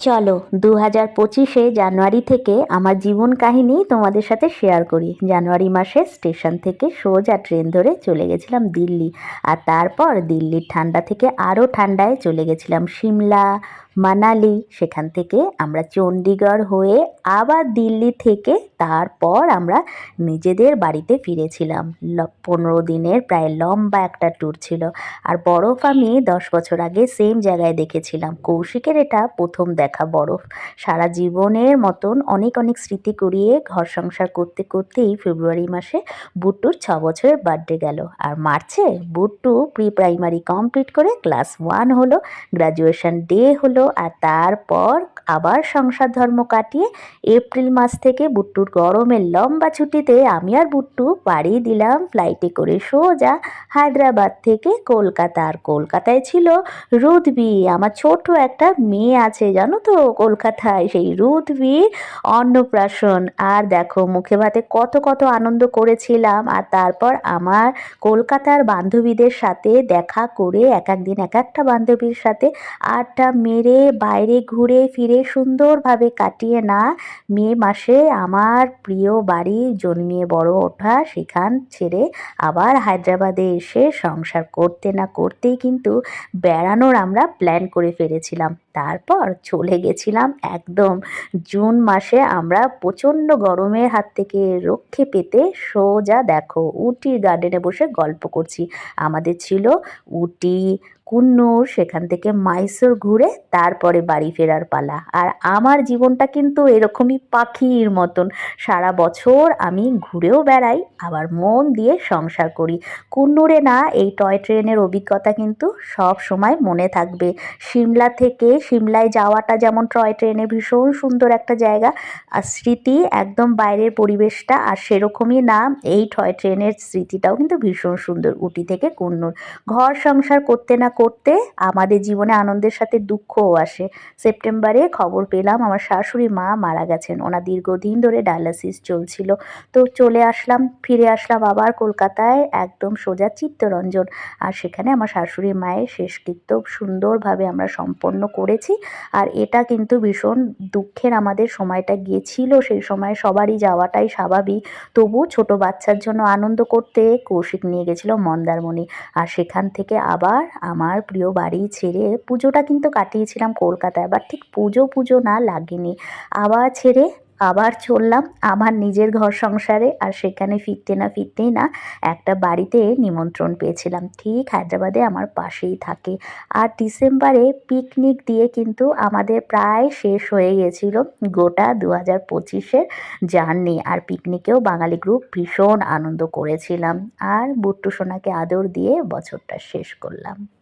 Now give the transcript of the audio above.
চলো দু হাজার পঁচিশে জানুয়ারি থেকে আমার জীবন কাহিনী তোমাদের সাথে শেয়ার করি। জানুয়ারি মাসে স্টেশন থেকে সোজা ট্রেন ধরে চলে গেছিলাম দিল্লি। আর তারপর দিল্লির ঠান্ডা থেকে আরও ঠান্ডায় চলে গেছিলাম সিমলা মানালি, সেখান থেকে আমরা চণ্ডীগড় হয়ে আবার দিল্লি থেকে তারপর আমরা নিজেদের বাড়িতে ফিরেছিলাম। পনেরো দিনের প্রায় লম্বা একটা ট্যুর ছিল। আর বরফ আমি দশ বছর আগে সেম জায়গায় দেখেছিলাম। কৌশিকের এটা প্রথম দেখা বরফ। সারা জীবনের মতন অনেক অনেক স্মৃতি কুড়িয়ে ঘর সংসার করতে করতেই ফেব্রুয়ারি মাসে বুট্টুর ছ বছরের বার্থডে গেল। আর মার্চে বুট্টু প্রি প্রাইমারি কমপ্লিট করে ক্লাস ওয়ান হলো। গ্রাজুয়েশন ডে হলো। আর তারপর আবার সংসার ধর্ম কাটিয়ে এপ্রিল মাস থেকে বুট্টুর গরমের লম্বা ছুটিতে আমি আর বুট্টু পাড়ি দিলাম ফ্লাইটে করে সোজা হায়দ্রাবাদ থেকে কলকাতা। আর কলকাতায় ছিল রুদবি আমার ছোট একটা মেয়ে আছে, জানো তো কলকাতায়, সেই রুদবির অন্নপ্রাশন। আর দেখো, মুখে ভাতে কত কত আনন্দ করেছিলাম। আর তারপর আমার কলকাতার বান্ধবীদের সাথে দেখা করে, এক এক দিন এক একটা বান্ধবীর সাথে আড্ডা মেরে বাইরে ঘুরে ফিরে সুন্দরভাবে কাটিয়ে না। মে মাসে আমার প্রিয় বাড়ি জন্মিয়ে বড় ওঠা সেখান ছেড়ে আবার হায়দ্রাবাদে এসে সংসার করতে না করতেই কিন্তু বেড়ানোর আমরা প্ল্যান করে ফেলেছিলাম। তারপর চলে গেছিলাম একদম। জুন মাসে আমরা প্রচণ্ড গরমের হাত থেকে রক্ষে পেতে সোজা দেখো, উটির গার্ডেনে বসে গল্প করছি। আমাদের ছিল উটি কুন্নুর সেখান থেকে মাইসোর ঘুরে তারপরে বাড়ি ফেরার পালা। আর আমার জীবনটা কিন্তু এরকমই পাখির মতন। সারা বছর আমি ঘুরেও বেড়াই, আবার মন দিয়ে সংসার করি। কুন্নুরে না, এই টয় ট্রেনের অভিজ্ঞতা কিন্তু সব সময় মনে থাকবে। সিমলা থেকে সিমলায় যাওয়াটা যেমন টয় ট্রেনে ভীষণ সুন্দর একটা জায়গা, আর স্মৃতি একদম বাইরের পরিবেশটা, আর সেরকমই না, এই টয় ট্রেনের স্মৃতিটাও কিন্তু ভীষণ সুন্দর। উটি থেকে কুন্নুর। ঘর সংসার করতে না করতে আমাদের জীবনে আনন্দের সাথে দুঃখও আসে। সেপ্টেম্বরে খবর পেলাম, আমার শাশুড়ি মা মারা গেছেন। ওনার দীর্ঘদিন ধরে ডায়ালিসিস চলছিল। তো চলে আসলাম, ফিরে আসলাম আবার কলকাতায়, একদম সোজা চিত্তরঞ্জন। আর সেখানে আমার শাশুড়ি মায়ের শেষকৃত্য সুন্দরভাবে আমরা সম্পন্ন করেছি। আর এটা কিন্তু ভীষণ দুঃখের আমাদের সময়টা গিয়েছিল, সেই সময় সবারই যাওয়াটাই স্বাভাবিক। তবু ছোট বাচ্চার জন্য আনন্দ করতে কৌশিক নিয়ে গেছিল মন্দারমণি। আর সেখান থেকে আবার আমার প্রিয় বাড়ি ছেড়ে পুজোটা কিন্তু কাটিয়েছিলাম কলকাতায় আবার ঠিক পুজো পুজো না লাগেনি। আবার ছেড়ে আবার চললাম আমার নিজের ঘর সংসারে, আর সেখানে ফিরতে না ফিরতেই না একটা বাড়িতে নিমন্ত্রণ পেয়েছিলাম। ঠিক হায়দ্রাবাদে আমার পাশেই থাকে। আর ডিসেম্বরে পিকনিক দিয়ে কিন্তু আমাদের প্রায় শেষ হয়ে গেছিল গোটা দু হাজার পঁচিশের জার্নি, আর পিকনিকেও বাঙালি গ্রুপ ভীষণ আনন্দ করেছিলাম। আর বুট্টু সোনাকে আদর দিয়ে বছরটা শেষ করলাম।